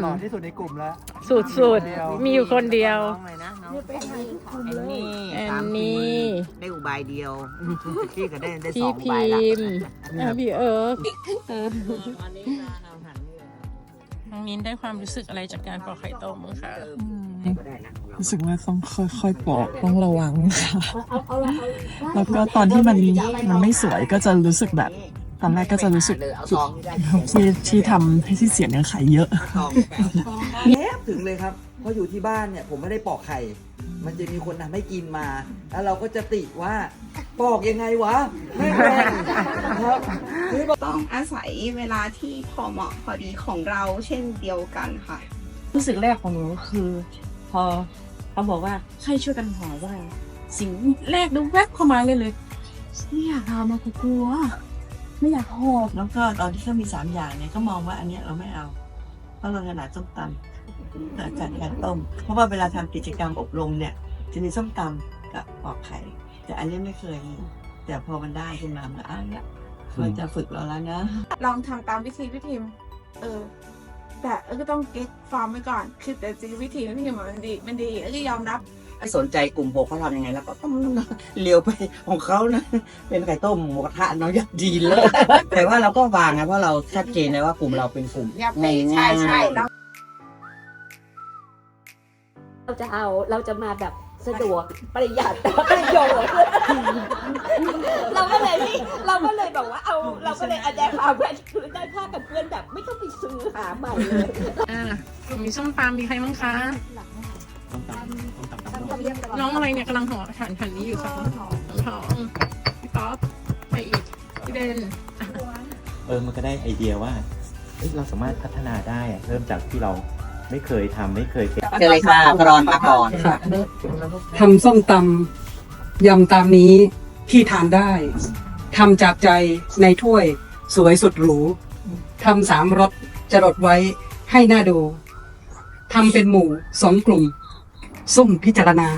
หล่อที่สุดในกลุ่มแล้วสุดสุดๆมีอยู่คนเดียว น้องอะไรนะน้องแอนนี่แอนสามนี่ทีได้อุบายเดียวพี่ก็ได้ได้สพี่องพิใบละมพ์อะพี่เอิร์กอันนี้เราหันนี่น้องนิ้นได้ความรู้สึกอะไรจากการปอกไข่ต้มคะก็ได้นะของเรารู้สึกว่าต้องค่อยๆปอกต้องระวังค่ะ แล้วก็ตอนที่มันมันไม่สวยก็จะรู้สึกแบบ ตอนแรกก็จะรู้สึกเลยเอาซองที่ได้ที่ที่ทำให้ที่เสียงยังไขเยอะซองแปะแทบถึงเลยครับเพราะอยู่ที่บ้านเนี่ยผมไม่ได้ปอกไข่ มันจะมีคนทำให้กินมา แล้วเราก็จะติว่าปอกยังไงวะไม่แรงครับคือแบบต้องอาศัยเวลาที่พอเหมาะพอดีของเราเช่นเดียวกันค่ะ รู้สึกแรกของหนูคือ พอเขาบอกว่าให้ช่วยกันห่อว่าสิ่งแรกดูแวบเข้ามาเลยเลยไม่อยากทำมากลัว ไม่อยากหอบแล้วก็ตอนที่เขามีสามอย่างเนี่ยก็มองว่าอันเนี้ยเราไม่เอา เพราะเราถนัดส้มตำถนัดการต้ม เพราะว่าเวลาทำกิจกรรมอบรมเนี่ยจะมีส้มตำกับปอกไข่ แต่อันนี้ไม่เคย แต่พอมันได้ขึ้นมามันอ่านละมันจะฝึกเราแล้วนะ ลองทำตามวิธีพี่พิมเออ แต่เออก็ต้องเก็ตฟาร์มไว้ก่อน คือแต่จริงวิธีพี่พิมมันดี มันดีเออก็ยอมรับ ถ้าสนใจกลุ่มหกเขาทำยังไง แล้วก็ต้องเลี้ยวไปของเขานะ เป็นไข่ต้มหมูกระทะเนาะยักดีเลย แต่ว่าเราก็วางนะเพราะเราชัดเจนเลยว่ากลุ่มเราเป็นกลุ่มยับในใช่งานใช่แล้วเราจะเอาเราจะมาแบบสะดวกประหยัดประโยชน์เราก็เลยนี่เราก็เลยแบบว่าเอาเราก็เลยอาแดปเอาไปคือได้ผ้ากันเปื้อนแบบ ไม่ต้องไปซื้อหาใหม่เลยอ่ามีส้มตำมีใครบ้างคะ น้องอะไรเนี่ยกำลังห่อหันหันนี้อยู่ค่ะน้องทองพี่ป๊อปไปอีกพี่เบนเออมันก็ได้ไอเดียว่าเอ้ยเราสามารถพัฒนาได้อะเริ่มจากที่เราไม่เคยทำไม่เคยเป็นเจอเลยค่ะกรอนมาก่อนทำส้มตำยำตามนี้ที่ทานได้ทำจากใจในถ้วยสวยสุดหรูทำสามรสจรดไว้ให้หน้าดูทำเป็นหมู่สองกลุ่ม ส้มพิจารณา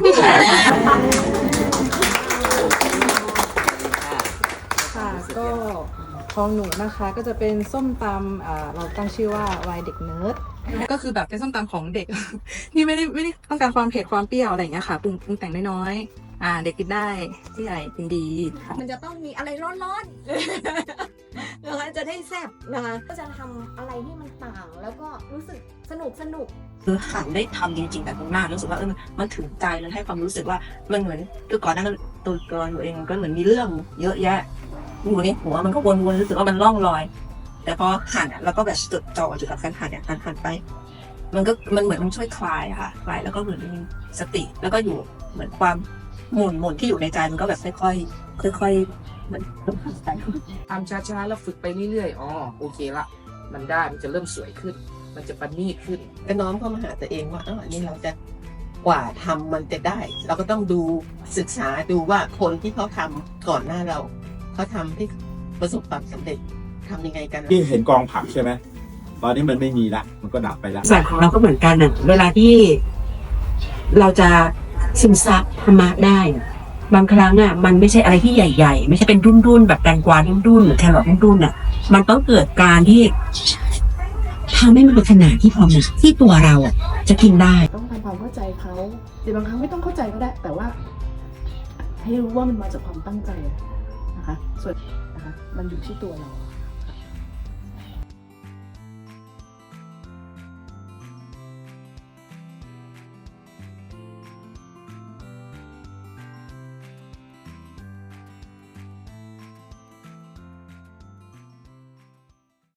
ค่ะก็ของหนูนะคะก็จะเป็นส้มตำอ่าเราตั้งชื่อว่าวัยเด็กเนิร์ดก็คือแบบเป็นส้มตำของเด็ก ที่ไม่ได้ไม่ได้ต้องการความเผ็ดความเปรี้ยวอะไรอย่างเงี้ยค่ะปรุงปรุงแต่งน้อยๆอ่า เด็กกินได้ที่ใหญ่กินดีค่ะ มันจะต้องมีอะไรร้อนๆ นะคะจะได้แซ่บนะคะ ก็จะทำอะไรที่มันต่าง แล้วก็รู้สึกสนุกสนุก คือหันได้ทำจริงๆแบบตรงหน้ารู้สึกว่าเออมันถึงใจแล้วให้ความรู้สึกว่ามันเหมือนคือก่อนหน้านั้นตัวกรตัวเองมันก็เหมือนมีเรื่องเยอะแยะ อยู่ในหัวมันก็วนๆรู้สึกว่ามันล่องลอย แต่พอหั่นอะแล้วก็แบบจดจ่ออยู่กับการหั่นเนี่ยหั่นหั่นไป มันก็มันเหมือนมันช่วยคลายอะค่ะคลายแล้วก็เหมือนมีสติแล้วก็อยู่เหมือนความหมุนหมุนที่อยู่ในใจมันก็แบบค่อยๆ ค่อยๆเหมือนทำช้าๆ แล้วฝึกไปเรื่อยๆ อ๋อ โอเคละ มันได้ มันจะเริ่มสวยขึ้น มันจะประณีตขึ้น ก็น้อมเข้ามาหาตัวเองว่าอ้าวอันนี้เราจะกว่าทำมันจะได้ เราก็ต้องดูศึกษาดูว่าคนที่เขาทำก่อนหน้าเรา เขาทำให้ประสบความสำเร็จทำยังไงกัน ที่เห็นกองผักใช่ไหมตอนนี้มันไม่มีละ มันก็ดับไปละส่วนของเราก็เหมือนกันน่ะเวลาที่เราจะซึมซับธรรมะได้น่ะ บางครั้งอะมันไม่ใช่อะไรที่ใหญ่ ๆ ไม่ใช่เป็นรุ่นๆแบบแตงกวารุ่นๆหรือแครอทรุ่นๆอะ มันต้องเกิดการที่ทำให้มันเป็นขนาดที่พอเหมาะที่ตัวเราอะจะกินได้ ต้องทำความเข้าใจเขาเดี๋ยวบางครั้งไม่ต้องเข้าใจก็ได้ แต่ว่า ให้รู้ว่ามันมาจากความตั้งใจนะคะส่วนนะคะมันอยู่ที่ตัวเรา